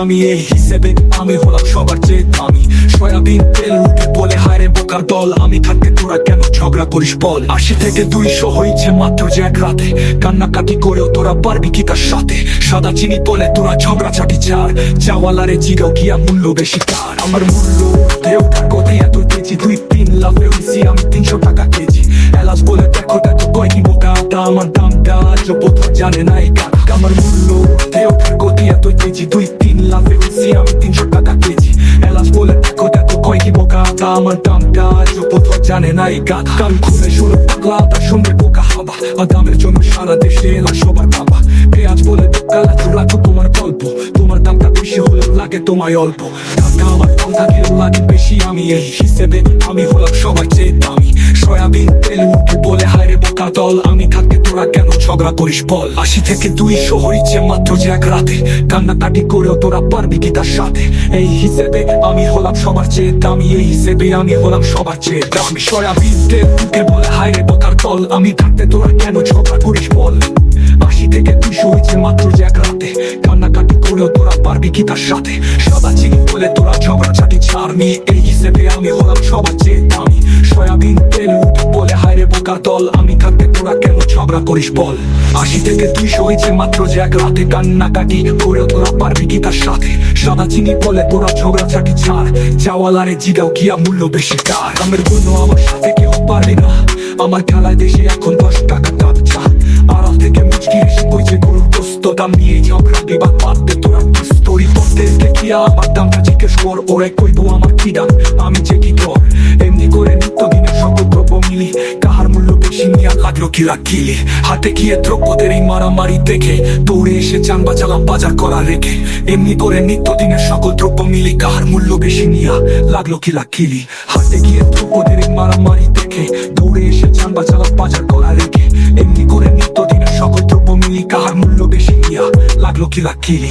আমি এই হিসেবে আমি হলাম সবার চেয়ে দামি। সয়াবিন তেল উঠে বলে হায়রে বোকার দল, আমি থাকতে তোরা কেন ঝগড়া করিস বল? আশি থেকে দুইশো হয়েছে মাত্র যে এক রাতে। কান্নাকাটি করেও তোরা পারবি কি তার সাথে? সাদা চিনি বলে তোরা ঝগড়া চাটি চার। চাওয়ালারে জিগাও কিয়া মূল্য বেশি তার। আমার মূল্য উঠে ওঠার গতি এত তেজি আজ বোধ জানে না গান আমার মূল্য উঠে ওঠার গতি এত তেজি। দুই, তিন লাভে হয়েছি আমি তিনশো টাকা কেজি। এলাচ বলে দেখো দেখো কয় বোকা আদা আমার দামটা আজ বোধ জানে না গান কান খুলে শুনে পাগলা তার সঙ্গে বোকা হবা। আদামের জন্য সারা দেশে এলা সবার বাবা পেঁয়াজ বলে বোকা লাগতো রাখো তোমার গল্প। তোমার দামটা বেশি হলেও লাগে তোমায় অল্প। দামটা আমার কম থাকলেও লাগে বেশি আমি এই হিসেবে। আমি হলাম সবার চেয়ে দামি। সয়াবিন তেল বলে হায়রে বোকা দল, আমি থাকতে তোরা কেন ঝগড়া করিস বল? আশি থেকে দুইশো হয়েছে মাত্র যে এক রাতে। কান্নাকাটি করেও তোরা পারবি কি তার সাথে? এই হিসেবে আমি হলাম সবার চেয়ে দামি, এই হিসেবে আমি হলাম সবার চেয়ে দামি। সয়াবিন তেল উঠে বলে হায়রে বোকার দল, আমি থাকতে তোরা কেন ঝগড়া করিস বল? আশি থেকে দুইশো হয়েছে মাত্র যে এক রাতে। কান্নাকাটি করেও তোরা পারবি কি তার সাথে? সাদা চিনি বলে তোরা ঝগড়া চাটি ছাড় নিয়ে এই হিসেবে আমি হলাম সবার চেয়ে দামি। সয়াবিন তেল বলে হায়রে বোকার দল ঝগড়া করিস বল। আশি থেকে দুইশো হয়েছে মাত্র যে এক রাতে কান্নাকাটি। করেও তোরা পারবি কি তার সাথে? সাদা চিনি বলে তোরা ঝগড়া চাটি ছাড়। চাওয়ালারে জিগাও কিয়া মূল্য বেশি তার। আমের জন্য আমার সাথে কেউ পারবে না। আমার খেলায় দেশে এখন দশ টাকা কাপ চা। আড়াল থেকে মুচকি এসে বইছে গরুর পোস্ত। দাম নিয়ে ঝগড়া, বিবাদ পারতে তোরা স্টোরি পড়তে দেখিয়া আমার দামটা জিজ্ঞেস কর, ওরে কইব আমার কি নিয়ে কি রাখিলি? হাতে গিয়ে দ্রব্যদের এই মারামারি দেখে? দৌড়ে এসে যান বাঁচালাম বাজার করা রেখে। এমনি করে নিত্য দিনের সকল দ্রব্য মিলি কাহার মূল্য বেশি নিয়া লাগল কি রাখিলি? হাতে গিয়ে দ্রব্যদের এই মারামারি দেখে? দৌড়ে এসে যান বাঁচালাম বাজার করা রেখে। এমনি করে নিত্য দিনের সকল দ্রব্য মিলি কাহার মূল্য বেশি নিয়া লাগল কি রাখিলি?